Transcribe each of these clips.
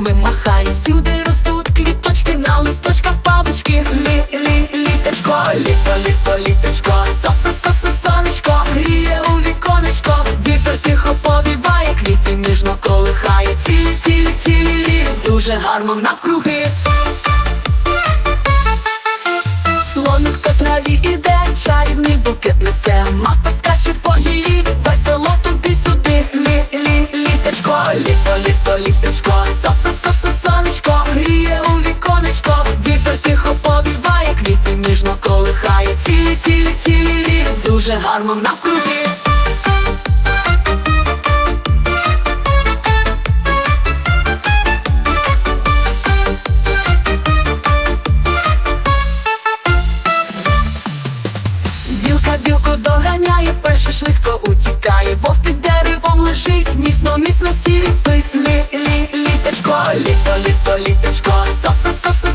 крилами махає. Всюди ростуть квіточки, на листочках павочки. Лі, лі, літочко, літо, літо, літочко, со, со, со, сонечко, гріє у віконечко, вітер тихо повіває, квіти ніжно колихає. Цілі, цілі, цілі, лі, дуже гарно навкруги. Слоник по траві іде, чарівний букет несе, мавпа дуже гарно навкруги. Білка білку доганяє, перше швидко утікає, вовк під деревом лежить, міцно, міцно сірі спить. Лі, лі, літочко, літо, літо, літочко, со, со, со, со,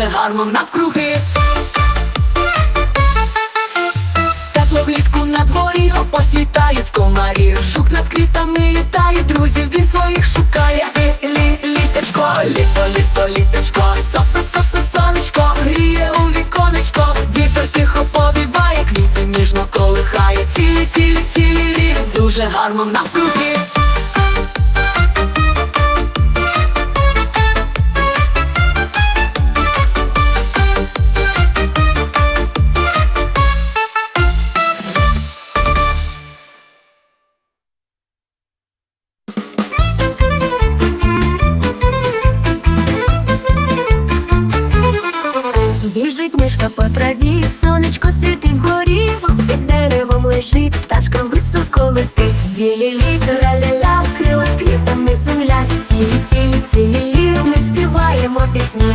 дуже гарно навкруги. Тепло влітку на дворі опось літають комарі. Жук над квітами літає, друзів він своїх шукає. Лі, лі, літочко, літо, літо, літочко со, со, со, со, сонечко, гріє у віконечко. Вітер тихо повіває, квіти ніжно колихає. Цілі, цілі, цілі, лі, дуже гарно навкруги Біжить мишка по траві, сонечко світить вгорі, під деревом лежить, пташка високо летить. Ділі літера ля-ля, вкрила квітами земля. Цілі, цілі, цілі лі, ми співаємо пісні.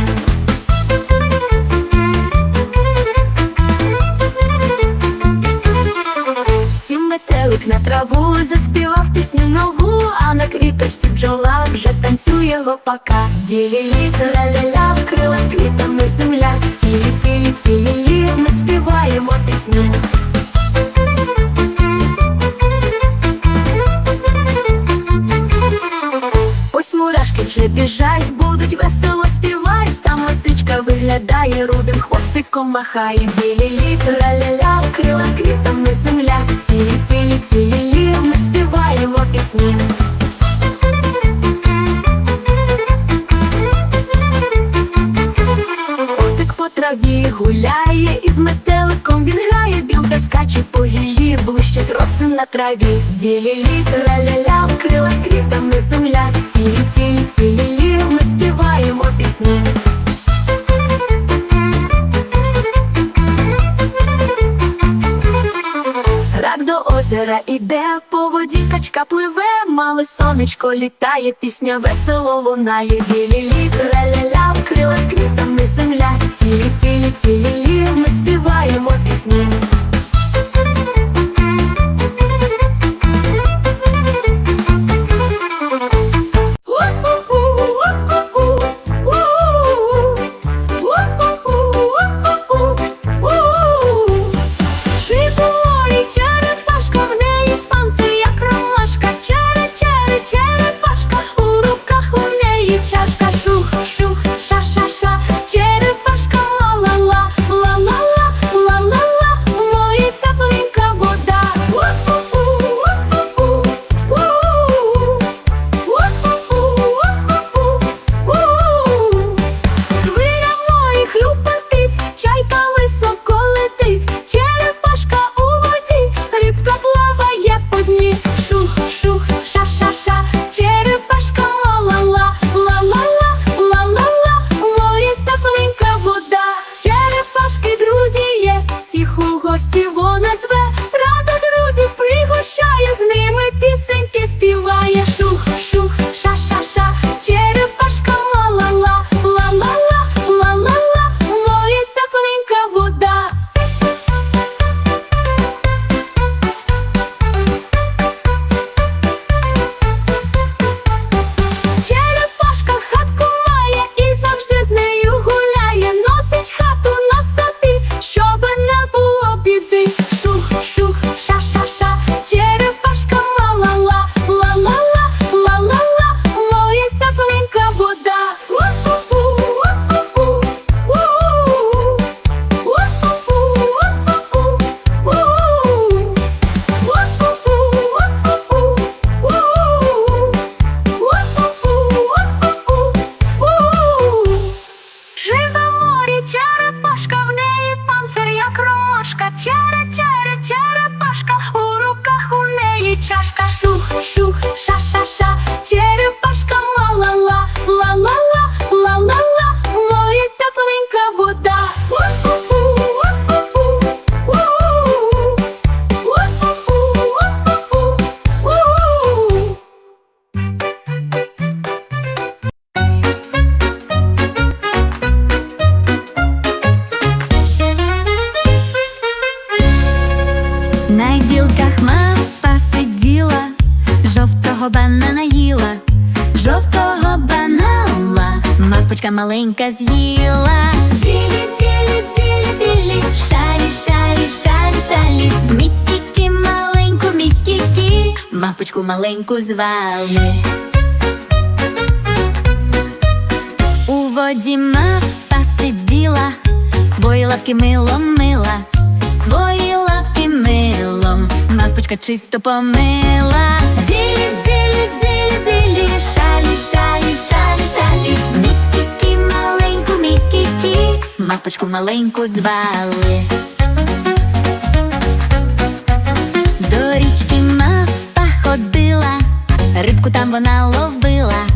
Сім метелик на траву заспівав пісню нову, а на квіточці бджола вже танцює гопака. Ділі літера ля-ля, вкрила квітами земля. Цілі, цілі, цілі лі, ми співаємо пісню. Хвостиком махає. Ділі літера ля-ля, крила з квітами земля. Цілі лі, ми співаємо пісні. Котик по траві гуляє, і з метеликом він грає, білка скаче по гіллі, блищать роси на траві. Ділі літера ля-ля, вкрила з квітами земля. Лі, ми співаємо пісні. Озера іде, по воді качка пливе, мале сонечко літає, пісня весело лунає, ділі літера ля-ля, вкрилась квітами земля, цілі, цілі, цілі лі, ми співаємо пісні. Жовтого банала, мавпочка маленька з'їла. Ділі, ділі, ділі, ділі, шалі, шалі, шалі, шалі, мікікі маленьку, мікікі, мавпочку маленьку звали. У воді мавпа сиділа, свої лапки милом мила, свої милом, мавпочка чисто помила. Ділі, ділі, ділі, ділі, шалі, шалі, шалі, шалі, мікікі маленьку, мікікі, мавпочку маленьку звали. До річки мавпа ходила, рибку там вона ловила.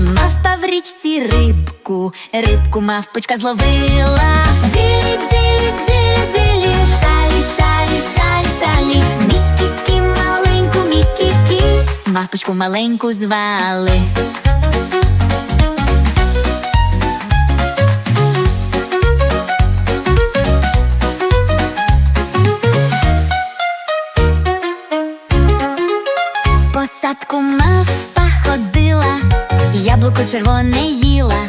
Мавпа в річці рибку, рибку мавпочка зловила. Ділі, ділі, ділі, ділі, шалі, шалі, шалі, шалі, мікікі маленьку, мікікі, мавпочку маленьку звали. Посадку мавпа ходила, яблуко червоне їла,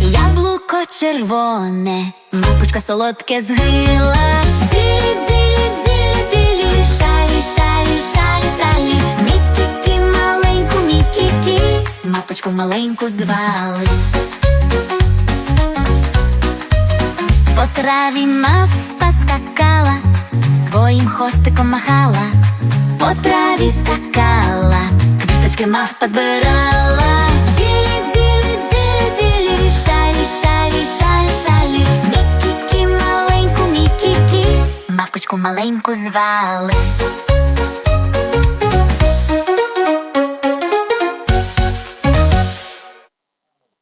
яблуко червоне, мавпочка солодке згила. Шалі, мікікі маленьку, мікікі, мавпочку маленьку звали. По траві мавпа скакала, своїм хвостиком махала, по траві скакала, квіточки мавпа збирала. Ділі, ділі, ділі, ділі, шалі, шалі, шалі, шалі, мікікі маленьку, мікікі, мавпочку маленьку звали.